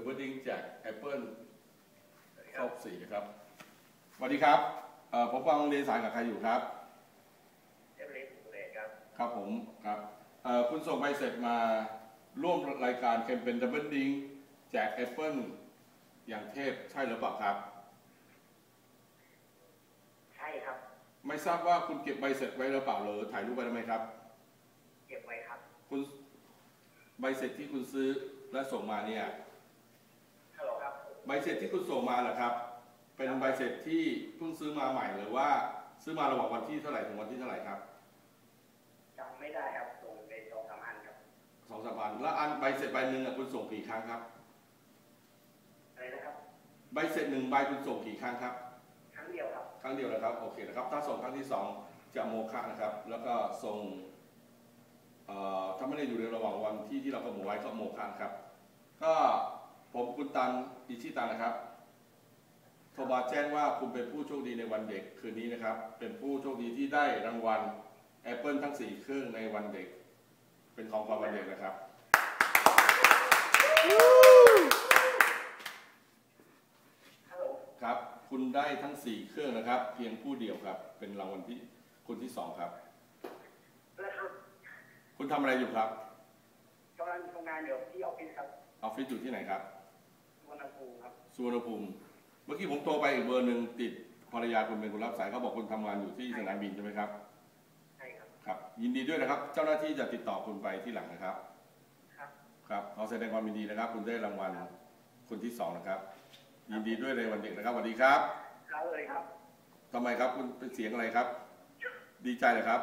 ดับเบิลดิงจาก Apple ครอบสี่นะครับสวัสดีครับเอ่อผมฟังเรียนสายกับใครอยู่ครับ เอฟลิสสุเดชครับ ครับผมครับเอ่อคุณส่งใบเสร็จมาร่วมรายการแคมเปญดับเบิลดิงแจก Apple อย่างเทพใช่หรือเปล่าครับ ใช่ครับ ไม่ทราบว่าคุณเก็บใบเสร็จไว้หรือเปล่าหรือถ่ายรูปไว้ได้ไหมครับ เก็บไว้ครับ คุณใบเสร็จที่คุณซื้อและส่งมาเนี่ย ฮัลโหลครับ ใบ เสร็จที่คุณส่งมาเหรอครับ เป็นใบเสร็จที่เพิ่งซื้อมาใหม่หรือว่าซื้อมาระหว่างวันที่เท่าไหร่ถึงวันที่เท่าไหร่ครับจำไม่ได้ครับส่งไปสองสามอันครับสองสามวันแล้วอันใบเสร็จใบหนึ่งอะคุณส่งกี่ครั้งครับอะไรนะครับ ใบเสร็จหนึ่งใบคุณส่งกี่ครั้งครับ ครั้งเดียวครับ ครั้งเดียวนะครับโอเคนะครับ ถ้าส่งครั้งที่สองจะโมฆะนะครับ แล้วก็ส่งเอ่อถ้าไม่ได้อยู่ในระหว่างวันที่ที่เรากำหนดไว้ก็โมฆะนะครับ ก็ ผมคุณตันอิชิตันนะครับโทรมาแจ้งว่าคุณเป็นผู้โชคดีในวันเด็กคืนนี้นะครับ เป็นผู้โชคดีที่ได้รางวัล Apple ทั้ง 4 เครื่องในวันเด็ก เป็นของขวัญวันเด็กนะครับฮัลโหลครับ คุณได้ทั้ง 4 เครื่องนะครับ เพียงผู้เดียวครับ เป็นรางวัลที่คนที่2ครับแล้วครับ คุณทำอะไรอยู่ครับกำลังทำงานอยู่ที่ออฟฟิศครับ ออฟฟิศอยู่ที่ไหนครับสุ วรรณภูมิครับสุวรรณภูมิ เมื่อกี้ผมโทรไปอีกเบอร์หนึ่งติดภรรยาคุณเป็นคนรับสายเขาบอกคุณทำงานอยู่ที่สนามบินใช่ไหมครับ ใช่ครับ ครับ ยินดีด้วยนะครับ เจ้าหน้าที่จะติดต่อคุณไปที่หลังนะครับ ครับ ครับขอแสดงความยินดีนะครับ คุณได้รางวัลคนที่สองนะครับ ยินดีด้วยในวันเด็กนะครับสวัสดีครับครับเลยครับทำไมครับคุณเป็นเสียงอะไรครับ ดีใจเหรอครับ